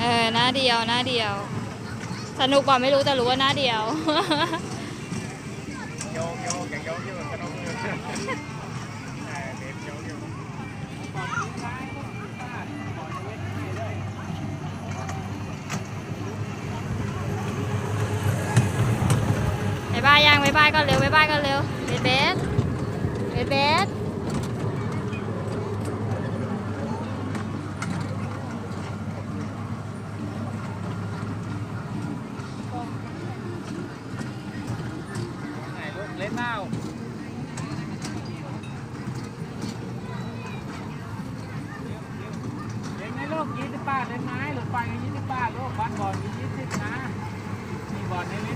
เออหน้าเดียวหน้าเดียว สนุกกว่าไม่รู้แต่รู้ว่าหน้าเดียว โยกโยกอย่โยกอยู่สนุกใเบยบายยังบายบายก็เร็วบายบายก็เร็วเบส ไหนลูกเล่นเมาเล่นไหมลูกยี่สิบบาทเล่นไหมหรือไปยี่สิบบาทลูกบ้านบอลยี่สิบนะมีบอลให้เล่น